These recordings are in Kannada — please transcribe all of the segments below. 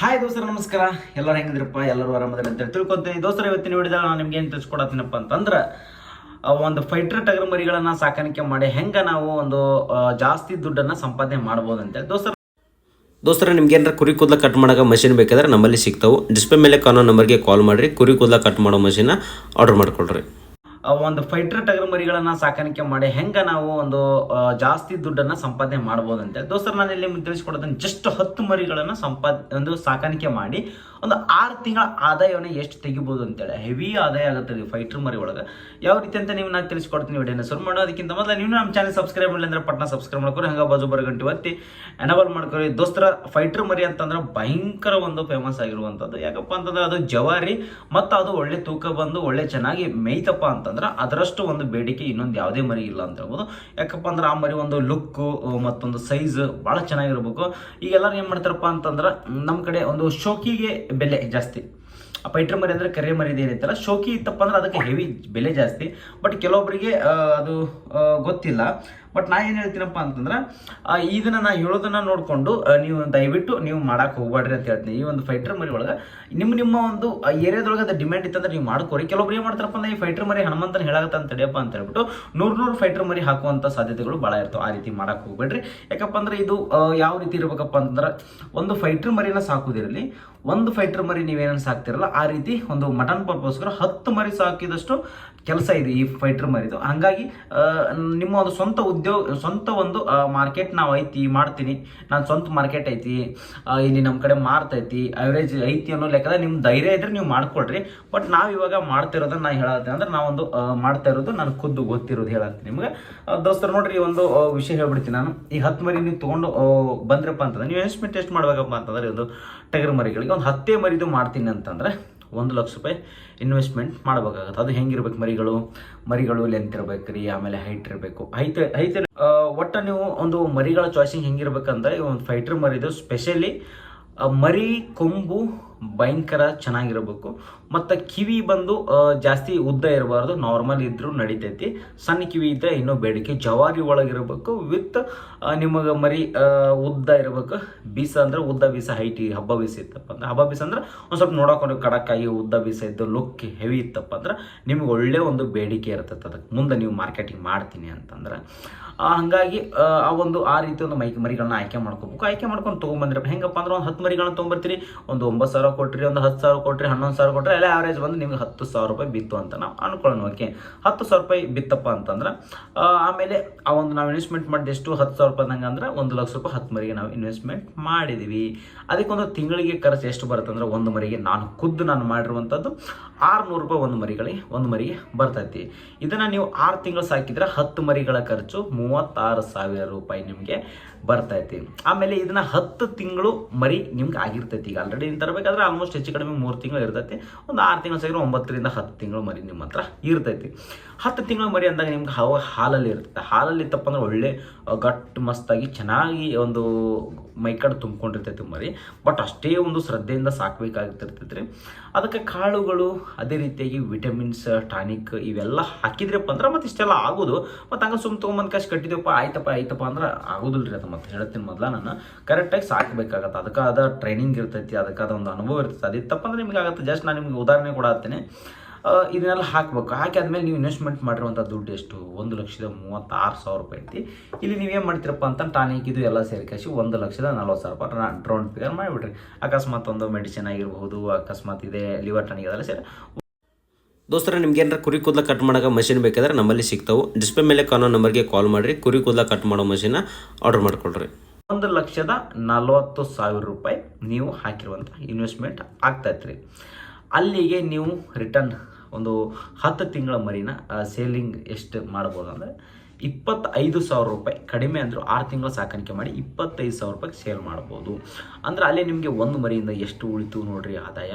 ಹಾಯ್ ದೋಸ್ತರ, ನಮಸ್ಕಾರ. ಎಲ್ಲರೂ ಹೆಂಗಿದ್ರಪ್ಪ? ಎಲ್ಲರೂ ಆರಾಮದಲ್ಲಿ ಅಂತ ತಿಳ್ಕೊತೀನಿ. ದೋಸ್ತರ, ಇವತ್ತಿನ ವಿಡಿಯೋದಲ್ಲಿ ನಾನು ನಿಮ್ಗೆ ಏನು ತಿಳಿಸ್ಕೊಡತ್ತೀನಪ್ಪ ಅಂತಂದ್ರೆ ಒಂದು ಫೈಟರ್ ಟಗರ್ ಮರಿಗಳನ್ನು ಸಾಕಾಣಿಕೆ ಮಾಡಿ ಹೆಂಗೆ ನಾವು ಒಂದು ಜಾಸ್ತಿ ದುಡ್ಡನ್ನು ಸಂಪಾದನೆ ಮಾಡ್ಬೋದು ಅಂತೇಳಿ ದೋಸ್ತರ ದೋಸ್ತರ, ನಿಮ್ಗೆ ಏನಾರ ಕುರಿ ಕೂದಲ ಕಟ್ ಮಾಡೋ ಮಷಿನ್ ಬೇಕಾದ್ರೆ ನಮ್ಮಲ್ಲಿ ಸಿಗ್ತಾವೆ. ಡಿಸ್ಪ್ಲೇ ಮೇಲೆ ಕಾನೋ ನಂಬರ್ಗೆ ಕಾಲ್ ಮಾಡಿರಿ. ಕುರಿ ಕೂದಲ ಕಟ್ ಮಾಡೋ ಮಷಿನ ಆರ್ಡರ್ ಮಾಡ್ಕೊಳ್ರಿ. ಒಂದು ಫೈಟರ್ ಟಗರ್ ಮರಿಗಳನ್ನ ಸಾಕಾಣಿಕೆ ಮಾಡಿ ಹೆಂಗ ನಾವು ಒಂದು ಜಾಸ್ತಿ ದುಡ್ಡನ್ನ ಸಂಪಾದನೆ ಮಾಡ್ಬೋದು ಅಂತ ದೋಸ್ತರ ನಾನು ಇಲ್ಲಿ ತಿಳಿಸ್ಕೊಡೋದನ್ನ ಜಸ್ಟ್ ಹತ್ತು ಮರಿಗಳನ್ನು ಸಂಪಾದ, ಒಂದು ಸಾಕಾಣಿಕೆ ಮಾಡಿ ಒಂದು ಆರು ತಿಂಗಳ ಆದಾಯವನ್ನು ಎಷ್ಟು ತೆಗಿಬೋದು ಅಂತೇಳಿ. ಹೆವಿ ಆದಾಯ ಆಗುತ್ತೆ ರೀ ಫೈಟರ್ ಮರಿ ಒಳಗೆ. ಯಾವ ರೀತಿ ಅಂತ ನೀವು ನಾನು ತಿಳಿಸ್ಕೊಡ್ತೀನಿ ವಿಡಿಯೋನ ಶುರು ಮಾಡೋ ಅದಕ್ಕಿಂತ ಮೊದಲು ನೀವು ನಮ್ಮ ಚಾನಲ್ ಸಬ್ಸ್ಕ್ರೈಬ್ ಮಾಡಲಿ ಅಂದ್ರೆ ಪಟ್ನ ಸಬ್ಸ್ಕ್ರೈಬ್ ಮಾಡ್ಕೊರಿ. ಹಂಗ ಬಾಜು ಬರೋ ಗಂಟೆ ಒತ್ತಿ ಎನಬಲ್ ಮಾಡ್ಕೊರಿ. ದೋಸ್ತರ ಫೈಟರ್ ಮರಿ ಅಂತಂದ್ರೆ ಭಯಂಕರ ಒಂದು ಫೇಮಸ್ ಆಗಿರುವಂಥದ್ದು ಯಾಕಪ್ಪ ಅಂತಂದ್ರೆ ಅದು ಜವಾರಿ ಮತ್ತು ಅದು ಒಳ್ಳೆ ತೂಕ ಬಂದು ಒಳ್ಳೆ ಚೆನ್ನಾಗಿ ಮೇಯ್ತಪ್ಪ ಅಂತಂದ್ರೆ ಅದರಷ್ಟು ಒಂದು ಬೇಡಿಕೆ ಇನ್ನೊಂದು ಯಾವುದೇ ಮರಿ ಇಲ್ಲ ಅಂತ ಹೇಳ್ಬೋದು. ಯಾಕಪ್ಪ ಅಂದ್ರೆ ಆ ಮರಿ ಒಂದು ಲುಕ್ಕು ಮತ್ತೊಂದು ಸೈಜ್ ಭಾಳ ಚೆನ್ನಾಗಿರ್ಬೇಕು. ಈಗ ಎಲ್ಲರೂ ಏನು ಮಾಡ್ತಾರಪ್ಪ ಅಂತಂದ್ರೆ ನಮ್ಮ ಕಡೆ ಒಂದು ಶೋಕಿಗೆ ಬೆಲೆ ಜಾಸ್ತಿ. ಆ ಪೈಟ್ರ ಮರಿ ಅಂದರೆ ಕರೆ ಮರಿ ಏನೈತಲ್ಲ ಶೋಕಿ ಇತ್ತಪ್ಪ ಅಂದ್ರೆ ಅದಕ್ಕೆ ಹೆವಿ ಬೆಲೆ ಜಾಸ್ತಿ. ಬಟ್ ಕೆಲವೊಬ್ಬರಿಗೆ ಅದು ಗೊತ್ತಿಲ್ಲ. ಬಟ್ ನಾ ಏನು ಹೇಳ್ತೀನಪ್ಪ ಅಂತಂದ್ರೆ ಇದನ್ನ ನಾ ಹೇಳೋದನ್ನ ನೋಡಿಕೊಂಡು ನೀವು ದಯವಿಟ್ಟು ನೀವು ಮಾಡಕ್ಕೆ ಹೋಗ್ಬೇಡ್ರಿ ಅಂತ ಹೇಳ್ತೀನಿ. ಈ ಒಂದು ಫೈಟರ್ ಮರಿ ಒಳಗೆ ನಿಮ್ಮ ನಿಮ್ಮ ಒಂದು ಏರಿಯಾದೊಳಗೆ ಅದು ಡಿಮ್ಯಾಂಡ್ ಇತ್ತಂದ್ರೆ ನೀವು ಮಾಡ್ಕೋರಿ. ಕೆಲವೊಬ್ರು ಏನು ಮಾಡ್ತಾರಪ್ಪ ಅಂದ್ರೆ, ಈ ಫೈಟರ್ ಮರಿ ಹನುಮಂತನ ಹೇಳಾಗತ್ತ ಅಂತ ತಡಿಯಪ್ಪ ಅಂತ ಹೇಳ್ಬಿಟ್ಟು, ನೂರು ನೂರು ಫೈಟರ್ ಮರಿ ಹಾಕುವಂಥ ಸಾಧ್ಯತೆಗಳು ಭಾಳ ಇರ್ತವೆ. ಆ ರೀತಿ ಮಾಡಕ್ಕೆ ಹೋಗ್ಬೇಡ್ರಿ ಯಾಕಪ್ಪ ಅಂದ್ರೆ ಇದು ಯಾವ ರೀತಿ ಇರ್ಬೇಕಪ್ಪ ಅಂತಂದ್ರೆ, ಒಂದು ಫೈಟರ್ ಮರಿನ ಸಾಕುದಿರಲಿ ಒಂದು ಫೈಟರ್ ಮರಿ ನೀವೇನೇನು ಸಾಕ್ತಿರಲ್ಲ, ಆ ರೀತಿ ಒಂದು ಮಟನ್ ಪರ್ಪಸ್ಗೋಸ್ಕರ ಹತ್ತು ಮರಿ ಸಾಕಿದಷ್ಟು ಕೆಲಸ ಇದೆ ಈ ಫೈಟರ್ ಮರಿದು. ಹಂಗಾಗಿ ನಿಮ್ಮ ಒಂದು ಸ್ವಂತ ಉದ್ಯೋಗ, ಸ್ವಂತ ಒಂದು ಮಾರ್ಕೆಟ್ ನಾವು ಐತಿ, ಮಾಡ್ತೀನಿ. ನಾನು ಸ್ವಂತ ಮಾರ್ಕೆಟ್ ಐತಿ ಇಲ್ಲಿ ನಮ್ಮ ಕಡೆ ಮಾರ್ತೈತಿ ಅವರೇಜ್ ಐತಿ ಅನ್ನೋ ಲೆಕ್ಕದ ನಿಮ್ಮ ಧೈರ್ಯ ಇದ್ರೆ ನೀವು ಮಾಡ್ಕೊಳ್ರಿ. ಬಟ್ ನಾವು ಇವಾಗ ಮಾಡ್ತಿರೋದನ್ನ ನಾ ಹೇಳತ್ತೆ ಅಂದ್ರೆ ನಾವೊಂದು ಮಾಡ್ತಾ ಇರೋದು ನಾನು ಖುದ್ದು ಗೊತ್ತಿರೋದು ಹೇಳತ್ತೀನಿ ನಿಮ್ಗೆ. ದೋಸ್ತರು ನೋಡ್ರಿ ಒಂದು ವಿಷಯ ಹೇಳ್ಬಿಡ್ತೀನಿ ನಾನು. ಈ ಹತ್ತು ಮರಿ ನೀವು ತೊಗೊಂಡು ಬಂದ್ರಪ್ಪ ಅಂತಂದ್ರೆ, ನೀವು ಇನ್ವೆಸ್ಟ್ಮೆಂಟ್ ಎಷ್ಟು ಮಾಡ್ಬೇಕಪ್ಪ ಅಂತಂದ್ರೆ ಒಂದು ಟಗರ್ ಮರಿಗಳಿಗೆ ಒಂದು ಹತ್ತೇ ಮರಿದು ಮಾಡ್ತೀನಿ ಅಂತಂದ್ರೆ ಒಂದು ಲಕ್ಷ ರೂಪಾಯಿ ಇನ್ವೆಸ್ಟ್ಮೆಂಟ್ ಮಾಡ್ಬೇಕಾಗತ್ತೆ. ಅದು ಹೆಂಗಿರ್ಬೇಕು ಮರಿಗಳು? ಮರಿಗಳು ಲೆಂತ್ ಇರ್ಬೇಕು ರೀ, ಆಮೇಲೆ ಹೈಟ್ ಇರಬೇಕು. ಹೈಟ್ ಹೈಟ್ ಒಟ್ಟು ನೀವು ಒಂದು ಮರಿಗಳ ಚಾಯ್ಸಿಂಗ್ ಹೆಂಗಿರ್ಬೇಕಂದ್ರೆ ಒಂದು ಫೈಟರ್ ಮರಿದು ಸ್ಪೆಷಲಿ ಮರಿ, ಕೊಂಬು ಭಯಂಕರ ಚೆನ್ನಾಗಿರಬೇಕು. ಮತ್ತು ಕಿವಿ ಬಂದು ಜಾಸ್ತಿ ಉದ್ದ ಇರಬಾರ್ದು ನಾರ್ಮಲ್ ಇದ್ರೂ ನಡಿತೈತಿ. ಸಣ್ಣ ಕಿವಿ ಇದ್ದರೆ ಇನ್ನೂ ಬೇಡಿಕೆ. ಜವಾರಿ ಒಳಗಿರಬೇಕು ವಿತ್ ನಿಮಗೆ ಮರಿ ಉದ್ದ ಇರಬೇಕು. ಬೀಸ ಅಂದ್ರೆ ಉದ್ದ ಬೀಸ ಹೈಟಿ ಹಬ್ಬ ಬೀಸ ಇತ್ತಪ್ಪ ಅಂದ್ರೆ. ಹಬ್ಬ ಬೀಸ ಅಂದ್ರೆ ಒಂದು ಸ್ವಲ್ಪ ನೋಡೋಕೊಂಡು ಕಡಕ್ಕಾಗಿ ಉದ್ದ ಬೀಸ ಇದ್ದು ಲುಕ್ ಹೆವಿ ಇತ್ತಪ್ಪ ಅಂದ್ರೆ ನಿಮ್ಗೆ ಒಳ್ಳೆ ಒಂದು ಬೇಡಿಕೆ ಇರ್ತೈತೆ ಅದಕ್ಕೆ. ಮುಂದೆ ನೀವು ಮಾರ್ಕೆಟಿಂಗ್ ಮಾಡ್ತೀನಿ ಅಂತಂದ್ರೆ. ಹಂಗಾಗಿ ಆ, ಒಂದು ಆ ರೀತಿ ಒಂದು ಮೈಕ್ ಮರಿಗಳನ್ನ ಆಯ್ಕೆ ಮಾಡ್ಕೋಬೇಕು. ಆಯ್ಕೆ ಮಾಡ್ಕೊಂಡು ತೊಗೊಂಬಂದಿರಪ್ಪ. ಹೆಂಗಪ್ಪ ಅಂದ್ರೆ ಒಂದು ಹತ್ತು ಮರಿಗಳನ್ನ ತೊಗೊಂಬರ್ತೀರಿ. ಒಂದು ಒಂಬತ್ತು ಸಾವಿರ ಕೊಟ್ರಿ ಒಂದು ಹತ್ತು ಸಾವಿರ ಕೊಟ್ರಿ ಹನ್ನೊಂದು ಸಾವಿರ ಕೊಟ್ರೆ ಎಲ್ಲ ಆವ್ರೇಜ್ ಬಂದು ನಿಮ್ಗೆ ಹತ್ತು ಸಾವಿರ ರೂಪಾಯಿ ಬಿತ್ತು ಅಂತ ನಾವು ಅನ್ಕೊಳ್ಳೋಣ ಓಕೆ ಹತ್ತು ಸಾವಿರ ರೂಪಾಯಿ ಬಿತ್ತಪ್ಪ ಅಂತಂದ್ರೆ ಆಮೇಲೆ ಆ ಒಂದು ನಾವು ಇನ್ವೆಸ್ಟ್ಮೆಂಟ್ ಮಾಡಿದ ಎಷ್ಟು? ಹತ್ತು ಸಾವಿರ ರೂಪಾಯಿ ನಂಗೆ ಅಂದ್ರೆ ಒಂದು ಲಕ್ಷ ರೂಪಾಯಿ ಹತ್ತು ಮರಿಗೆ ನಾವು ಇನ್ವೆಸ್ಟ್ಮೆಂಟ್ ಮಾಡಿದ್ದೀವಿ ಅದಕ್ಕೊಂದು ತಿಂಗಳಿಗೆ ಖರ್ಚು ಎಷ್ಟು ಬರುತ್ತೆ ಅಂದ್ರೆ ಒಂದು ಮರಿಗೆ ನಾನು ಖುದ್ದು ನಾನು ಮಾಡಿರುವಂಥದ್ದು ಆರುನೂರು ರೂಪಾಯಿ ಒಂದು ಮರಿಗಳಿಗೆ, ಒಂದು ಮರಿಗೆ ಬರ್ತೈತಿ. ಇದನ್ನು ನೀವು ಆರು ತಿಂಗಳು ಸಾಕಿದ್ರೆ ಹತ್ತು ಮರಿಗಳ ಖರ್ಚು ಮೂವತ್ತಾರು ಸಾವಿರ ರೂಪಾಯಿ ನಿಮಗೆ ಬರ್ತೈತಿ. ಆಮೇಲೆ ಇದನ್ನ ಹತ್ತು ತಿಂಗಳು ಮರಿ ನಿಮ್ಗೆ ಆಗಿರ್ತೈತಿ. ಈಗ ಆಲ್ರೆಡಿ ತರಬೇಕಾದ್ರೆ ಆಲ್ಮೋಸ್ಟ್ ಹೆಚ್ಚು ಕಡಿಮೆ ಮೂರು ತಿಂಗಳು ಇರ್ತೈತಿ. ಒಂದು ಆರು ತಿಂಗಳು ಸಾಕಿದ್ರೆ ಒಂಬತ್ತರಿಂದ ಹತ್ತು ತಿಂಗಳು ಮರಿ ನಿಮ್ಮ ಹತ್ರ ಇರ್ತೈತಿ. ಹತ್ತು ತಿಂಗಳು ಮರಿ ಅಂದಾಗ ನಿಮ್ಗೆ ಹವ ಹಾಲಲ್ಲಿ ಇರ್ತೈತೆ. ಹಾಲಲ್ಲಿ ಇತ್ತಪ್ಪ ಅಂದ್ರೆ ಒಳ್ಳೆ ಗಟ್ಟು, ಮಸ್ತಾಗಿ ಚೆನ್ನಾಗಿ ಒಂದು ಮೈಕಡೆ ತುಂಬ್ಕೊಂಡಿರ್ತೈತಿ ಮರಿ. ಬಟ್ ಅಷ್ಟೇ ಒಂದು ಶ್ರದ್ಧೆಯಿಂದ ಸಾಕಬೇಕಾಗಿರ್ತಿರ್ತೈತೆ ಅದಕ್ಕೆ ಕಾಳುಗಳು ಅದೇ ರೀತಿಯಾಗಿ ವಿಟಮಿನ್ಸ್ ಟಾನಿಕ್ ಇವೆಲ್ಲ ಹಾಕಿದ್ರಪ್ಪ ಅಂದ್ರೆ ಮತ್ತೆ ಇಷ್ಟೆಲ್ಲ ಆಗೋದು. ಮತ್ತು ಹಂಗ ಸುಮ್ ತೊಗೊಂಬಂದು ಕಾಸು ಕಟ್ಟಿದ್ಯಪ್ಪ ಆಯ್ತಪ್ಪ ಆಯ್ತಪ್ಪ ಅಂದ್ರೆ ಆಗೋದಿಲ್ಲ ರೀ ಅದು ಮತ್ತೆ ಹೇಳ್ತೀನಿ ಮೊದಲ ನಾನು. ಕರೆಕ್ಟಾಗಿ ಸಾಕಬೇಕಾಗತ್ತೆ. ಅದಕ್ಕೆ ಅದ ಟ್ರೈನಿಂಗ್ ಇರ್ತೈತಿ ಅದಕ್ಕೆ ಅದ ಒಂದು ಅನುಭವ ಇರ್ತೈತಿ. ಅದಿತ್ತಪ್ಪ ಅಂದ್ರೆ ನಿಮ್ಗೆ ಆಗುತ್ತೆ. ಜಸ್ಟ್ ನಾನು ನಿಮ್ಗೆ ಉದಾಹರಣೆ ಕೂಡ ಆ, ಇದನ್ನೆಲ್ಲ ಹಾಕಬೇಕು. ಹಾಕಿ ಆದಮೇಲೆ ನೀವು ಇನ್ವೆಸ್ಟ್ಮೆಂಟ್ ಮಾಡಿರುವಂಥ ದುಡ್ಡು ಎಷ್ಟು? ಒಂದು ಲಕ್ಷದ ಮೂವತ್ತಾರು ಸಾವಿರ ರೂಪಾಯಿ ಐತಿ. ಇಲ್ಲಿ ನೀವೇನು ಮಾಡ್ತೀರಪ್ಪ ಅಂತ ಟಾನಿಕ್ ಇದು ಎಲ್ಲ ಸೇರಿಕಾಸಿ ಒಂದು ಲಕ್ಷದ ನಲ್ವತ್ತು ಸಾವಿರ ರೂಪಾಯಿ ಡ್ರೋನ್ ಫಿಗರ್ ಮಾಡಿಬಿಡ್ರಿ. ಅಕಸ್ಮಾತ್ ಒಂದು ಮೆಡಿಸಿನ್ ಆಗಿರ್ಬೋದು ಅಕಸ್ಮಾತ್ ಇದೆ ಲಿವರ್ ಟಾನಿಕ್ ಅದೆಲ್ಲ ಸೇರಿ. ದೋಸ್ತರ ನಿಮ್ಗೆ ಏನಾರ ಕುರಿ ಕೂದಲ ಕಟ್ ಮಾಡೋ ಮಷಿನ್ ಬೇಕಾದ್ರೆ ನಮ್ಮಲ್ಲಿ ಸಿಗ್ತಾವೆ. ಡಿಸ್ಪ್ಲೇ ಮೇಲೆ ಕಾನೋ ನಂಬರ್ಗೆ ಕಾಲ್ ಮಾಡಿರಿ. ಕುರಿ ಕೂದಲ ಕಟ್ ಮಾಡೋ ಮಷಿನ ಆರ್ಡರ್ ಮಾಡ್ಕೊಳ್ರಿ. ಒಂದು ಲಕ್ಷದ ನಲವತ್ತು ಸಾವಿರ ರೂಪಾಯಿ ನೀವು ಹಾಕಿರುವಂಥ ಇನ್ವೆಸ್ಟ್ಮೆಂಟ್ ಆಗ್ತೈತ್ರಿ ಅಲ್ಲಿಗೆ ನೀವು ರಿಟರ್ನ್ ಒಂದು ಹತ್ತು ತಿಂಗಳ ಮರಿನ ಸೇಲಿಂಗ್ ಎಷ್ಟು ಮಾಡ್ಬೋದು ಅಂದರೆ ಇಪ್ಪತ್ತೈದು ಸಾವಿರ ರೂಪಾಯಿ. ಕಡಿಮೆ ಅಂದರೂ ಆರು ತಿಂಗಳು ಸಾಕಾಣಿಕೆ ಮಾಡಿ ಇಪ್ಪತ್ತೈದು ಸಾವಿರ ರೂಪಾಯಿ ಸೇಲ್ ಮಾಡ್ಬೋದು. ಅಂದರೆ ಅಲ್ಲಿ ನಿಮಗೆ ಒಂದು ಮರಿಯಿಂದ ಎಷ್ಟು ಉಳಿತು ನೋಡ್ರಿ ಆದಾಯ?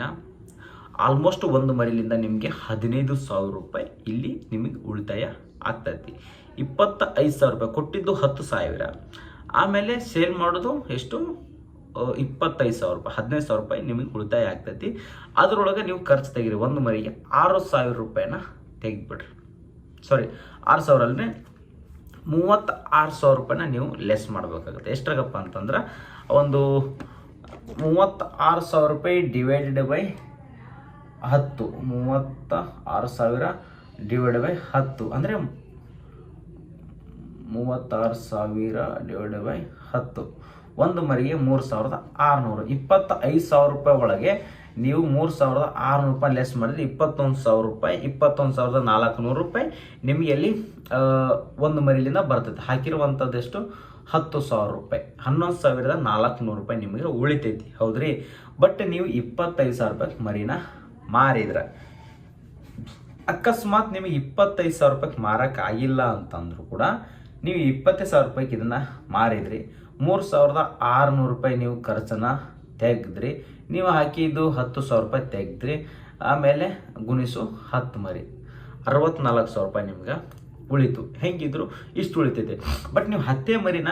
ಆಲ್ಮೋಸ್ಟ್ ಒಂದು ಮರಿಲಿಂದ ನಿಮಗೆ ಹದಿನೈದು ಸಾವಿರ ರೂಪಾಯಿ ಇಲ್ಲಿ ನಿಮಗೆ ಉಳಿತಾಯ ಆಗ್ತೈತಿ. ಇಪ್ಪತ್ತ ಸಾವಿರ ರೂಪಾಯಿ ಕೊಟ್ಟಿದ್ದು ಹತ್ತು ಸಾವಿರ. ಆಮೇಲೆ ಸೇಲ್ ಮಾಡೋದು ಎಷ್ಟು? ಇಪ್ಪತ್ತೈದು ಸಾವಿರ ರೂಪಾಯಿ, ಹದಿನೈದು ಸಾವಿರ ರೂಪಾಯಿ ನಿಮಗೆ ಉಳಿತಾಯ ಆಗ್ತೈತಿ. ಅದರೊಳಗೆ ನೀವು ಖರ್ಚು ತೆಗೀರಿ, ಒಂದು ಮರಿಗೆ ಆರು ಸಾವಿರ ರೂಪಾಯಿನ ತೆಗೆದ್ಬಿಡ್ರಿ. ಸಾರಿ ಆರು ಸಾವಿರ ಮೂವತ್ತ ಆರು ಸಾವಿರ ರೂಪಾಯಿನ ನೀವು ಲೆಸ್ ಮಾಡಬೇಕಾಗುತ್ತೆ. ಎಷ್ಟಾಗಪ್ಪ ಅಂತಂದ್ರೆ, ಒಂದು ಮೂವತ್ತಾರು ಸಾವಿರ ರೂಪಾಯಿ ಡಿವೈಡೆಡ್ ಬೈ ಹತ್ತು ಮೂವತ್ತ ಆರು ಸಾವಿರ ಡಿವೈಡ್ ಬೈ ಹತ್ತು. ಅಂದರೆ ಮೂವತ್ತಾರು ಸಾವಿರ ಡಿವೈಡ್ ಬೈ ಹತ್ತು. ಒಂದು ಮರಿಗೆ ಮೂರು ಸಾವಿರದ ಆರುನೂರು. ಇಪ್ಪತ್ತ ಐದು ಸಾವಿರ ರೂಪಾಯಿ ಒಳಗೆ ನೀವು ಮೂರು ಸಾವಿರದ ಆರುನೂರು ರೂಪಾಯಿ ಲೆಸ್ ಮಾಡಿದ್ರೆ ಇಪ್ಪತ್ತೊಂದು ಸಾವಿರ ರೂಪಾಯಿ, ಇಪ್ಪತ್ತೊಂದು ಸಾವಿರದ ನಾಲ್ಕುನೂರು ರೂಪಾಯಿ ನಿಮಗೆ ಅಲ್ಲಿ ಒಂದು ಮರಿಲಿಂದ ಬರ್ತೈತೆ. ಹಾಕಿರುವಂಥದ್ದೆಷ್ಟು ಹತ್ತು ಸಾವಿರ ರೂಪಾಯಿ. ಹನ್ನೊಂದು ಸಾವಿರದ ನಾಲ್ಕುನೂರು ರೂಪಾಯಿ ನಿಮಗೆ ಉಳಿತೈತಿ. ಹೌದ್ರಿ? ಬಟ್ ನೀವು ಇಪ್ಪತ್ತೈದು ಸಾವಿರ ರೂಪಾಯಿ ಮರಿನ ಮಾರಿದ್ರೆ. ಅಕಸ್ಮಾತ್ ನಿಮಗೆ ಇಪ್ಪತ್ತೈದು ಸಾವಿರ ರೂಪಾಯಿಗೆ ಮಾರಕ್ಕೆ ಆಗಿಲ್ಲ ಅಂತಂದ್ರು ಕೂಡ ನೀವು ಇಪ್ಪತ್ತು ಸಾವಿರ ರೂಪಾಯಿಗೆ ಇದನ್ನು ಮಾರಿದ್ರಿ, ಮೂರು ಸಾವಿರದ ಆರುನೂರು ರೂಪಾಯಿ ನೀವು ಖರ್ಚನ್ನು ತೆಗೆದ್ರಿ, ನೀವು ಹಾಕಿದ್ದು ಹತ್ತು ಸಾವಿರ ರೂಪಾಯಿ ತೆಗೆದ್ರಿ, ಆಮೇಲೆ ಗುಣಿಸು ಹತ್ತು ಮರಿ. ಅರವತ್ನಾಲ್ಕು ಸಾವಿರ ರೂಪಾಯಿ ನಿಮ್ಗೆ ಉಳಿತು. ಹೆಂಗಿದ್ರು ಇಷ್ಟು ಉಳಿತೈತೆ. ಬಟ್ ನೀವು ಹತ್ತೇ ಮರಿನ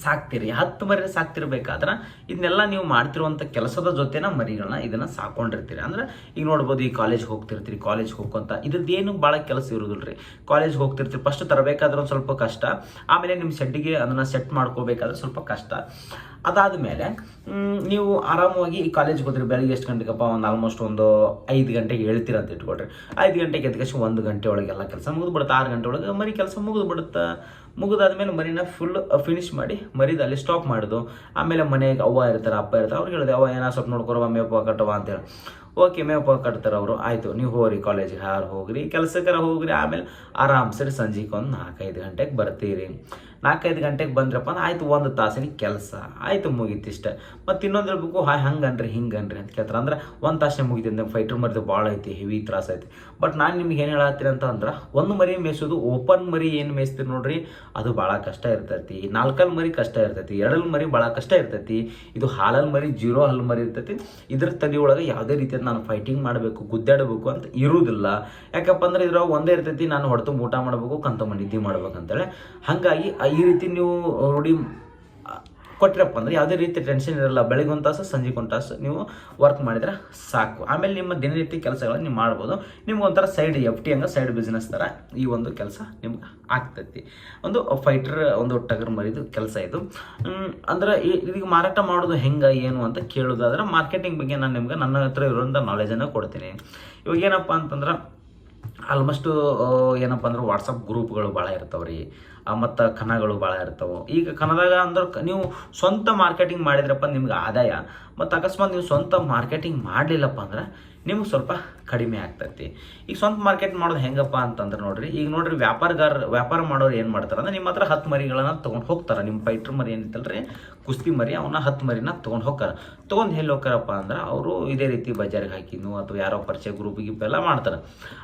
ಸಾಕ್ತೀರಿ, ಹತ್ತು ಮರಿ ಸಾಕ್ತಿರ್ಬೇಕಾದ್ರೆ ಇದನ್ನೆಲ್ಲ ನೀವು ಮಾಡ್ತಿರುವಂಥ ಕೆಲಸದ ಜೊತೆನ ಮರಿಗಳನ್ನ ಇದನ್ನ ಸಾಕೊಂಡಿರ್ತೀರಿ. ಅಂದ್ರೆ ಈಗ ನೋಡ್ಬೋದು ಈ ಕಾಲೇಜ್ ಹೋಗ್ತಿರ್ತೀರಿ ಕಾಲೇಜ್ ಹೋಗ್ಕೊಂತ ಇದ್ರದ್ದೇನು ಭಾಳ ಕೆಲಸ ಇರೋದಿಲ್ಲ ರೀ ಕಾಲೇಜ್ಗೆ ಹೋಗ್ತಿರ್ತೀರಿ ಫಸ್ಟ್ ತರಬೇಕಾದ್ರೆ ಒಂದು ಸ್ವಲ್ಪ ಕಷ್ಟ. ಆಮೇಲೆ ನಿಮ್ಮ ಶೆಡ್ಡಿಗೆ ಅದನ್ನ ಸೆಟ್ ಮಾಡ್ಕೋಬೇಕಾದ್ರೆ ಸ್ವಲ್ಪ ಕಷ್ಟ. ಅದಾದಮೇಲೆ ನೀವು ಆರಾಮವಾಗಿ ಈ ಕಾಲೇಜ್ಗೆ ಹೋದ್ರಿ ಬೆಳಗ್ಗೆ ಎಷ್ಟು ಗಂಟೆಗಪ್ಪ? ಒಂದು ಆಲ್ಮೋಸ್ಟ್ ಒಂದು ಐದು ಗಂಟೆಗೆ ಹೇಳ್ತೀರ ಅಂತ ಇಟ್ಕೊಳ್ರಿ ಐದು ಗಂಟೆಗೆ ಎದ್ಕಷ್ಟು ಒಂದು ಗಂಟೆ ಒಳಗೆ ಎಲ್ಲ ಕೆಲಸ ಮುಗಿದ್ಬಿಡುತ್ತೆ. ಆರು ಗಂಟೆ ಒಳಗೆ ಮರಿ ಕೆಲಸ ಮುಗಿದ್ಬಿಡುತ್ತೆ. ಮುಗಿದಾದ್ಮೇಲೆ ಮರಿನ ಫುಲ್ ಫಿನಿಶ್ ಮಾಡಿ ಮರಿದು ಅಲ್ಲಿ ಸ್ಟಾಪ್ ಮಾಡೋದು. ಆಮೇಲೆ ಮನೆಗೆ ಅವ್ವ ಇರ್ತಾರೆ, ಅಪ್ಪ ಇರ್ತಾರೆ, ಅವ್ರಿಗೆ ಹೇಳಿದೆ, ಅವ್ವ ಏನೋ ಸ್ವಲ್ಪ ನೋಡ್ಕೊರವ ಮೇಪ ಕಟ್ಟವ ಅಂತೇಳಿ ಓಕೆ ಮೇಪ ಕಟ್ತಾರೆ ಅವರು. ಆಯಿತು, ನೀವು ಹೋಗ್ರಿ ಕಾಲೇಜಿಗೆ ಹಾರು ಹೋಗ್ರಿ. ಕೆಲಸಕ್ಕಾರ ಹೋಗ್ರಿ. ಆಮೇಲೆ ಆರಾಮ್ ಸರಿ ಸಂಜೆಗೆ ಒಂದು ನಾಲ್ಕೈದು ಗಂಟೆಗೆ ಬರ್ತೀರಿ. ನಾಲ್ಕೈದು ಗಂಟೆಗೆ ಬಂದ್ರಪ್ಪ ಅಂದ್ರೆ ಆಯ್ತು, ಒಂದು ತಾಸಿನ ಕೆಲಸ. ಆಯ್ತು, ಮುಗೀತು ಇಷ್ಟ. ಮತ್ತು ಇನ್ನೊಂದು ಹೇಳ್ಬೇಕು ಹಾ ಹಂಗನ್ರಿ, ಹಿಂಗನ್ರಿ ಅಂತ ಕೇಳ್ತಾರೆ. ಅಂದ್ರೆ ಒಂದು ತಾಸನೇ ಮುಗಿತಿದ್ದೆ ಫೈಟರ್ ಮರಿದು ಭಾಳ ಐತಿ ಹೆವಿ ತ್ರಾಸ ಐತಿ. ಬಟ್ ನಾನು ನಿಮ್ಗೆ ಏನು ಹೇಳತ್ತೀರಿ ಅಂತ ಅಂದ್ರೆ ಒಂದು ಮರಿ ಮೇಯ್ಸೋದು ಓಪನ್ ಮರಿ ಏನು ಮೇಯ್ಸ್ತೀರಿ ನೋಡ್ರಿ, ಅದು ಭಾಳ ಕಷ್ಟ ಇರ್ತೈತಿ. ನಾಲ್ಕಲ್ ಮರಿ ಕಷ್ಟ ಇರ್ತೈತಿ, ಎರಡಲ್ ಮರಿ ಭಾಳ ಕಷ್ಟ ಇರ್ತೈತಿ. ಇದು ಹಾಲಲ್ ಮರಿ, ಜೀರೋ ಹಲ್ ಮರಿ ಇರ್ತೈತಿ. ಇದ್ರ ಒಳಗೆ ಯಾವುದೇ ರೀತಿಯ ನಾನು ಫೈಟಿಂಗ್ ಮಾಡಬೇಕು, ಗುದ್ದಾಡಬೇಕು ಅಂತ ಇರುವುದಿಲ್ಲ ಯಾಕಪ್ಪ ಅಂದ್ರೆ ಇದ್ರಾಗ ಒಂದೇ ಇರ್ತೈತಿ, ನಾನು ಹೊಡೆತು ಊಟ ಮಾಡಬೇಕು, ಕಂತ ನಿದ್ದೆ ಮಾಡ್ಬೇಕಂತೇಳಿ. ಹಾಗಾಗಿ ಈ ರೀತಿ ನೀವು ರೂಢಿ ಕೊಟ್ಟಿರಪ್ಪ ಅಂದರೆ ಯಾವುದೇ ರೀತಿ ಟೆನ್ಷನ್ ಇರಲ್ಲ. ಬೆಳಗ್ಗೆ ಒಂದು ತಾಸು, ಸಂಜೆಗೆ ಒಂದು ತಾಸು ನೀವು ವರ್ಕ್ ಮಾಡಿದರೆ ಸಾಕು. ಆಮೇಲೆ ನಿಮ್ಮ ದಿನನಿತ್ಯ ಕೆಲಸಗಳನ್ನ ನೀವು ಮಾಡ್ಬೋದು. ನಿಮ್ಗೆ ಒಂಥರ ಸೈಡ್ ಎಫ್ ಟಿ ಹಂಗೆ ಸೈಡ್ ಬಿಸ್ನೆಸ್ ಥರ ಈ ಒಂದು ಕೆಲಸ ನಿಮ್ಗೆ ಆಗ್ತೈತಿ. ಒಂದು ಫೈಟರ್ ಒಂದು ಟಗರ್ ಮರಿದು ಕೆಲಸ ಇದು. ಅಂದರೆ ಇದೀಗ ಮಾರಾಟ ಮಾಡೋದು ಹೆಂಗೆ, ಏನು ಅಂತ ಕೇಳೋದಾದ್ರೆ ಮಾರ್ಕೆಟಿಂಗ್ ಬಗ್ಗೆ ನಾನು ನಿಮ್ಗೆ ನನ್ನ ಹತ್ರ ಇರೋಂಥ ನಾಲೆಜನ್ನು ಕೊಡ್ತೀನಿ. ಇವಾಗ ಏನಪ್ಪ ಅಂತಂದ್ರೆ ಆಲ್ಮೋಸ್ಟು ಏನಪ್ಪ ಅಂದ್ರೆ ವಾಟ್ಸಪ್ ಗ್ರೂಪ್ಗಳು ಭಾಳ ಇರ್ತಾವೆ ರೀ ಮತ್ತು ಕನಗಳು ಭಾಳ ಇರ್ತವೆ. ಈಗ ಕನದಾಗ ಅಂದ್ರೆ ನೀವು ಸ್ವಂತ ಮಾರ್ಕೆಟಿಂಗ್ ಮಾಡಿದ್ರಪ್ಪ ನಿಮ್ಗೆ ಆದಾಯ. ಮತ್ತು ಅಕಸ್ಮಾತ್ ನೀವು ಸ್ವಂತ ಮಾರ್ಕೆಟಿಂಗ್ ಮಾಡಲಿಲ್ಲಪ್ಪ ಅಂದ್ರೆ ನಿಮ್ಗೆ ಸ್ವಲ್ಪ ಕಡಿಮೆ ಆಗ್ತೈತಿ. ಈಗ ಸ್ವಂತ ಮಾರ್ಕೆಟ್ ಮಾಡೋದು ಹೆಂಗಪ್ಪ ಅಂತಂದ್ರೆ ನೋಡ್ರಿ, ಈಗ ನೋಡ್ರಿ ವ್ಯಾಪಾರಗಾರ, ವ್ಯಾಪಾರ ಮಾಡೋರು ಏನು ಮಾಡ್ತಾರೆ ಅಂದ್ರೆ ನಿಮ್ಮ ಹತ್ರ ಹತ್ತು ಮರಿಗಳನ್ನ ತೊಗೊಂಡು ಹೋಗ್ತಾರೆ. ನಿಮ್ಮ ಫೈಟ್ರ್ ಮರಿ ಏನಿತ್ತಲ್ರಿ, ಕುಸ್ತಿ ಮರಿ ಅವನ್ನ ಹತ್ತು ಮರಿನ ತೊಗೊಂಡು ಹೋಗ್ತಾರೆ. ತೊಗೊಂಡು ಎಲ್ಲಿ ಹೋಗ್ತಾರಪ್ಪ ಅಂದ್ರೆ ಅವರು ಇದೇ ರೀತಿ ಬಜಾರಿಗೆ ಹಾಕಿದ್ನು ಅಥವಾ ಯಾರೋ ಪರಿಚಯ ಗ್ರೂಪ್ ಗಿಪ್ ಎಲ್ಲ ಮಾಡ್ತಾರೆ.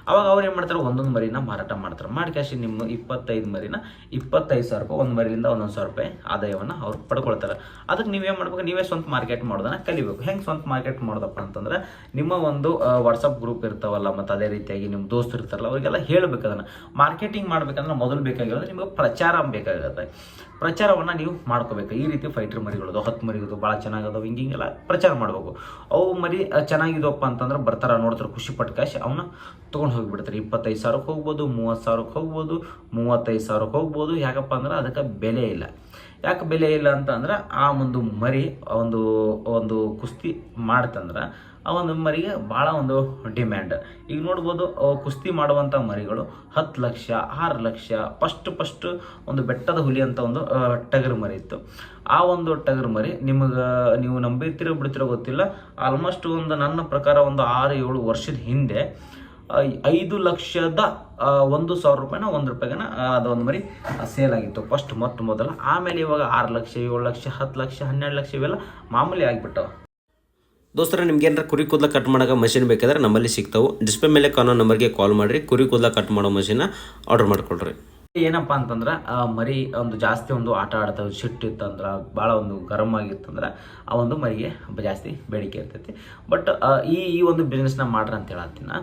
ಅವಾಗ ಅವ್ರು ಏನು ಮಾಡ್ತಾರೆ, ಒಂದೊಂದು ಮರಿನ ಮಾರಾಟ ಮಾಡ್ತಾರೆ. ಮಾಡಿ ನಿಮ್ಮ ಇಪ್ಪತ್ತೈದು ಮರಿನ ಇಪ್ಪತ್ತೈದು ಸಾವಿರ ರೂಪಾಯಿ ಒಂದು ಮರಿಯಿಂದ ಒಂದೊಂದು ಸಾವಿರ ರೂಪಾಯಿ ಆದಾಯವನ್ನು ಅವ್ರು ಪಡ್ಕೊಳ್ತಾರೆ. ಅದಕ್ಕೆ ನೀವೇನು ಮಾಡ್ಬೇಕು? ನೀವೇ ಸ್ವಂತ ಮಾರ್ಕೆಟ್ ಮಾಡೋದನ್ನ ಕಲಿಬೇಕು. ಹೆಂಗೆ ಸ್ವಂತ ಮಾರ್ಕೆಟ್ ಮಾಡೋದಪ್ಪ ಅಂತಂದ್ರೆ, ನಿಮ್ಮ ಒಂದು ವಾಟ್ಸಪ್ ಗ್ರೂಪ್ ಇರ್ತಾವಲ್ಲ, ಮತ್ತು ಅದೇ ರೀತಿಯಾಗಿ ನಿಮ್ಮ ದೋಸ್ತರು ಇರ್ತಾರಲ್ಲ, ಅವರಿಗೆಲ್ಲ ಹೇಳಬೇಕು ಅದನ್ನು. ಮಾರ್ಕೆಟಿಂಗ್ ಮಾಡಬೇಕಂದ್ರೆ ಮೊದಲು ಬೇಕಾಗಿರೋದು ನಿಮಗೆ ಪ್ರಚಾರ ಬೇಕಾಗುತ್ತೆ ಪ್ರಚಾರವನ್ನು ನೀವು ಮಾಡ್ಕೋಬೇಕು. ಈ ರೀತಿ ಫೈಟರ್ ಮರಿಗಳದು, ಹತ್ತು ಮರಿಗಳು ಭಾಳ ಚೆನ್ನಾಗದವು. ಹಿಂಗೆ ಹಿಂಗೆಲ್ಲ ಪ್ರಚಾರ ಮಾಡಬೇಕು. ಅವು ಮರಿ ಚೆನ್ನಾಗಿದವಪ್ಪ ಅಂತಂದ್ರೆ ಬರ್ತಾರೆ ನೋಡ್ತಾರೆ ಖುಷಿ ಪಟ್ಟು ಕ್ಯಾಶ್ ಅವನ್ನ ತೊಗೊಂಡು ಹೋಗಿಬಿಡ್ತಾರೆ. ಇಪ್ಪತ್ತೈದು ಸಾವಿರಕ್ಕೆ ಹೋಗ್ಬೋದು, ಮೂವತ್ತು ಸಾವಿರಕ್ಕೆ ಹೋಗ್ಬೋದು, ಮೂವತ್ತೈದು ಸಾವಿರಕ್ಕೆ ಹೋಗ್ಬೋದು. ಯಾಕಪ್ಪ ಅಂದ್ರೆ ಅದಕ್ಕೆ ಬೆಲೆ ಇಲ್ಲ. ಯಾಕೆ ಬೆಲೆ ಇಲ್ಲ ಅಂತ ಅಂದ್ರೆ ಆ ಒಂದು ಮರಿ ಒಂದು ಒಂದು ಕುಸ್ತಿ ಮಾಡ್ತಂದ್ರೆ ಆ ಒಂದು ಮರಿಗೆ ಭಾಳ ಒಂದು ಡಿಮ್ಯಾಂಡ್ ಈಗ ನೋಡ್ಬೋದು ಕುಸ್ತಿ ಮಾಡುವಂಥ ಮರಿಗಳು ಹತ್ತು ಲಕ್ಷ, ಆರು ಲಕ್ಷ ಫಸ್ಟ್ ಫಸ್ಟ್ ಒಂದು ಬೆಟ್ಟದ ಹುಲಿ ಅಂತ ಒಂದು ಟಗರು ಮರಿ ಇತ್ತು. ಆ ಒಂದು ಟಗರು ಮರಿ ನಿಮಗೆ, ನೀವು ನಂಬಿರ್ತಿರೋ ಬಿಡ್ತಿರೋ ಗೊತ್ತಿಲ್ಲ. ಆಲ್ಮೋಸ್ಟ್ ಒಂದು ನನ್ನ ಪ್ರಕಾರ ಒಂದು ಆರು ಏಳು ವರ್ಷದ ಹಿಂದೆ ಐದು ಲಕ್ಷದ ಒಂದು ಸಾವಿರ ರೂಪಾಯಿನ ಒಂದು ರೂಪಾಯಿಗನ ಅದೊಂದು ಮರಿ ಸೇಲ್ ಆಗಿತ್ತು. ಫಸ್ಟ್ ಮೊತ್ತ ಮೊದಲು. ಆಮೇಲೆ ಇವಾಗ ಆರು ಲಕ್ಷ, ಏಳು ಲಕ್ಷ, ಹತ್ತು ಲಕ್ಷ, ಹನ್ನೆರಡು ಲಕ್ಷ ಇವೆಲ್ಲ ಮಾಮೂಲಿ ಆಗಿಬಿಟ್ಟವು. ದೋಸ್ತರ, ನಿಮ್ಗೆ ಏನಾರ ಕುರಿ ಕೂದಲ ಕಟ್ ಮಾಡೋ ಮಷಿನ್ ಬೇಕಾದ್ರೆ ನಮ್ಮಲ್ಲಿ ಸಿಗ್ತಾವೆ. ಡಿಸ್ಪ್ಲೇ ಮೇಲೆ ಕಾನೋ ನಂಬರ್ಗೆ ಕಾಲ್ ಮಾಡಿರಿ. ಕುರಿ ಕೂದಲ ಕಟ್ ಮಾಡೋ ಮಷಿನ ಆರ್ಡರ್ ಮಾಡ್ಕೊಳ್ರಿ. ಏನಪ್ಪ ಅಂತಂದ್ರೆ ಮರಿ ಒಂದು ಜಾಸ್ತಿ ಒಂದು ಆಟ ಆಡ್ತಾವೆ ಸಿಟ್ಟಿತ್ತಂದ್ರೆ ಭಾಳ ಒಂದು ಗರಂ ಆಗಿತ್ತಂದ್ರೆ ಆ ಒಂದು ಮರಿಗೆ ಜಾಸ್ತಿ ಬೇಡಿಕೆ ಇರ್ತೈತಿ. ಬಟ್ ಈ ಈ ಒಂದು ಬಿಸ್ನೆಸ್ನ ಮಾಡ್ರಿ ಅಂತ ಹೇಳತ್ತೀನಿ.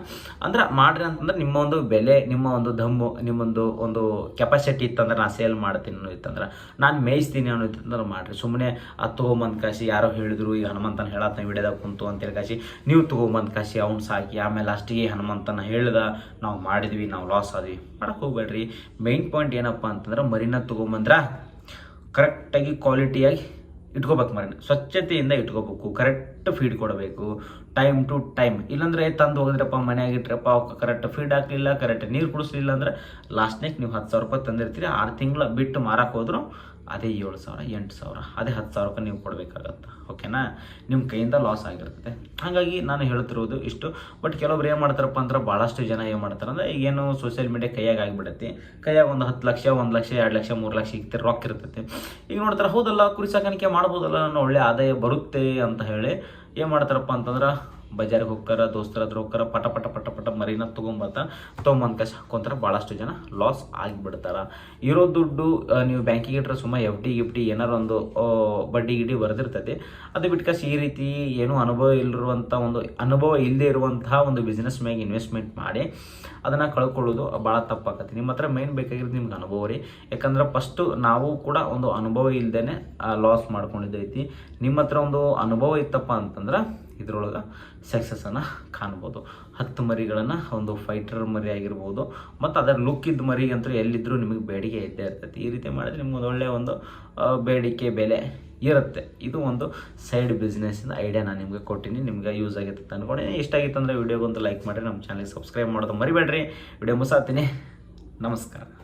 ಅಂದ್ರೆ ಮಾಡ್ರಿ ಅಂತಂದ್ರೆ ನಿಮ್ಮ ಒಂದು ಬೆಲೆ, ನಿಮ್ಮ ಒಂದು ದಮ್ಮು ನಿಮ್ಮೊಂದು ಒಂದು ಕೆಪಾಸಿಟಿ ಇತ್ತಂದ್ರೆ ನಾ ಸೇಲ್ ಮಾಡ್ತೀನಿ ಅನ್ನೋ ಇತ್ತಂದ್ರೆ ನಾನು ಮೇಯಿಸ್ತೀನಿ ಅನ್ನೋ ಇತ್ತಂದ್ರೆ ಮಾಡ್ರಿ. ಸುಮ್ಮನೆ ಅದು ತೊಗೊಂಬಂದು ಕಾಶಿ ಯಾರೋ ಹೇಳಿದ್ರು ಈಗ ಹನುಮಂತನ ಹೇಳತ್ತ ವಿಡಿಯೋದಾಗ ಕುಂತು ಅಂತೇಳಿ ಕಾಶಿ, ನೀವು ತೊಗೊಂಬಂದು ಕಾಸಿ ಅವ್ನು ಸಾಕಿ, ಆಮೇಲೆ ಲಾಸ್ಟಿಗೆ ಹನುಮಂತನ ಹೇಳ್ದ, ನಾವು ಮಾಡಿದ್ವಿ, ನಾವು ಲಾಸ್ ಆದ್ವಿ. ಮಾಡಕ್ಕೆ ಹೋಗ್ಬೇಡ್ರಿ. ಮೈನ್ ಪಾಯಿಂಟ್ ಏನಪ್ಪ ಅಂತಂದ್ರೆ ಮರಿನ ತೊಗೊಂಬಂದ್ರ ಕರೆಕ್ಟಾಗಿ ಕ್ವಾಲಿಟಿಯಾಗಿ ಇಟ್ಕೋಬೇಕು ಮರಿನ. ಸ್ವಚ್ಛತೆಯಿಂದ ಇಟ್ಕೋಬೇಕು ಕರೆಕ್ಟ್ ಫೀಡ್ ಕೊಡಬೇಕು ಟೈಮ್ ಟು ಟೈಮ್ ಇಲ್ಲಾಂದ್ರೆ ತಂದು ಹೋಗಿದ್ರಪ್ಪ, ಮನ್ಯಾಗ ಇಟ್ರಪ್ಪ ಅವಕ್ಕೆ ಕರೆಕ್ಟ್ ಫೀಡ್ ಹಾಕಲಿಲ್ಲ ಕರೆಕ್ಟ್ ನೀರು ಕುಡಿಸ್ಲಿಲ್ಲ ಅಂದ್ರೆ ಲಾಸ್ಟ್ನೇಗೆ ನೀವು ಹತ್ತು ಸಾವಿರ ರೂಪಾಯಿ ತಂದಿರ್ತೀರಿ. ಆರು ತಿಂಗಳ ಬಿಟ್ಟು ಮಾರಕ್ಕೆ ಹೋದ್ರು ಅದೇ ಏಳು ಸಾವಿರ, ಎಂಟು ಸಾವಿರ, ಅದೇ ಹತ್ತು ಸಾವಿರಕ್ಕೆ ನೀವು ಕೊಡಬೇಕಾಗತ್ತೆ ಓಕೆನಾ ನಿಮ್ಮ ಕೈಯಿಂದ ಲಾಸ್ ಆಗಿರ್ತದೆ. ಹಾಗಾಗಿ ನಾನು ಹೇಳ್ತಿರೋದು ಇಷ್ಟು. ಬಟ್ ಕೆಲವೊಬ್ರು ಏನು ಮಾಡ್ತಾರಪ್ಪ ಅಂದ್ರೆ ಭಾಳಷ್ಟು ಜನ ಏನು ಮಾಡ್ತಾರೆ ಅಂದ್ರೆ ಈಗೇನು ಸೋಷಿಯಲ್ ಮೀಡಿಯಾ ಕೈಯಾಗ ಆಗಿಬಿಡತ್ತೆ. ಕೈಯಾಗ ಒಂದು ಹತ್ತು ಲಕ್ಷ, ಒಂದು ಲಕ್ಷ, ಎರಡು ಲಕ್ಷ, ಮೂರು ಲಕ್ಷ ಇರ್ತಾರೆ ರೊಕ್ಕ ಇರ್ತೈತೆ. ಈಗ ನೋಡ್ತಾರೆ ಹೌದಲ್ಲ, ಕುರಿ ಸಾಕಾಣಿಕೆ ಮಾಡ್ಬೋದಲ್ಲ ನಾನು ಒಳ್ಳೆ ಆದಾಯ ಬರುತ್ತೆ ಅಂತ ಹೇಳಿ ಏನು ಮಾಡ್ತಾರಪ್ಪ ಅಂತಂದ್ರೆ ಬಜಾರಿಗೆ ಹೋಗ್ತಾರ, ದೋಸ್ತರ ಹತ್ರ ಹೋಗ್ತಾರ, ಪಟ ಪಟ ಪಟ ಪಟ ಮರಿನ ತೊಗೊಂಬರ್ತಾರ ತೊಗೊಂಬಂದ್ ಕಷ್ಟ ಹಾಕೊಂತಾರ ಭಾಳಷ್ಟು ಜನ ಲಾಸ್ ಆಗಿಬಿಡ್ತಾರ. ಇರೋ ದುಡ್ಡು ನೀವು ಬ್ಯಾಂಕಿಗೆ ಇಟ್ಟರೆ ಸುಮ್ಮ ಎಫ್ ಡಿ ಗಿಫ್ಟಿ ಏನಾರು ಒಂದು ಬಡ್ಡಿ ಗಿಡಿ ಬರೆದಿರ್ತದೆ. ಅದು ಬಿಟ್ಕಸ್ ಈ ರೀತಿ ಏನೂ ಅನುಭವ ಇಲ್ಲಿರುವಂಥ ಒಂದು, ಅನುಭವ ಇಲ್ಲದೆ ಇರುವಂತಹ ಒಂದು ಬಿಸ್ನೆಸ್ ಮ್ಯಾಗೆ ಇನ್ವೆಸ್ಟ್ಮೆಂಟ್ ಮಾಡಿ ಅದನ್ನು ಕಳ್ಕೊಳ್ಳೋದು ಭಾಳ ತಪ್ಪಾಕತಿ ನಿಮ್ಮ ಹತ್ರ ಮೇನ್ ಬೇಕಾಗಿರೋದು ನಿಮ್ಗೆ ಅನುಭವ ರೀ. ಯಾಕಂದ್ರೆ ಫಸ್ಟು ನಾವು ಕೂಡ ಒಂದು ಅನುಭವ ಇಲ್ಲದೇನೆ ಲಾಸ್ ಮಾಡ್ಕೊಂಡಿದ್ದೈತಿ. ನಿಮ್ಮ ಹತ್ರ ಒಂದು ಅನುಭವ ಇತ್ತಪ್ಪ ಅಂತಂದ್ರೆ ಇದ್ರೊಳಗೆ ಸಕ್ಸಸ್ಸನ್ನು ಕಾಣ್ಬೋದು. ಹತ್ತು ಮರಿಗಳನ್ನು ಒಂದು ಫೈಟರ್ ಮರಿ ಆಗಿರ್ಬೋದು. ಮತ್ತು ಅದರ ಲುಕ್ ಇದ್ದ ಮರಿ ಎಲ್ಲಿದ್ದರೂ ನಿಮಗೆ ಬೇಡಿಕೆ ಇದ್ದೇ ಇರ್ತೈತಿ. ಈ ರೀತಿ ಮಾಡಿದ್ರೆ ನಿಮ್ಗೆ ಒಳ್ಳೆಯ ಒಂದು ಬೇಡಿಕೆ ಬೆಲೆ ಇರುತ್ತೆ. ಇದು ಒಂದು ಸೈಡ್ ಬಿಸ್ನೆಸ್ಸಿನ ಐಡಿಯಾ ನಾನು ನಿಮಗೆ ಕೊಟ್ಟಿನಿ. ನಿಮ್ಗೆ ಯೂಸ್ ಆಗಿತ್ತು ಅಂತ ಅನ್ಕೊಂಡಿನಿ. ಇಷ್ಟ ಆಗಿತ್ತು ಅಂದರೆ ವಿಡಿಯೋಗೊಂದು ಲೈಕ್ ಮಾಡಿರಿ. ನಮ್ಮ ಚಾನಲ್ಗೆ ಸಬ್ಸ್ಕ್ರೈಬ್ ಮಾಡೋದು ಮರಿಬೇಡ್ರಿ. ವಿಡಿಯೋ ಮುಸಾತೀನಿ ನಮಸ್ಕಾರ.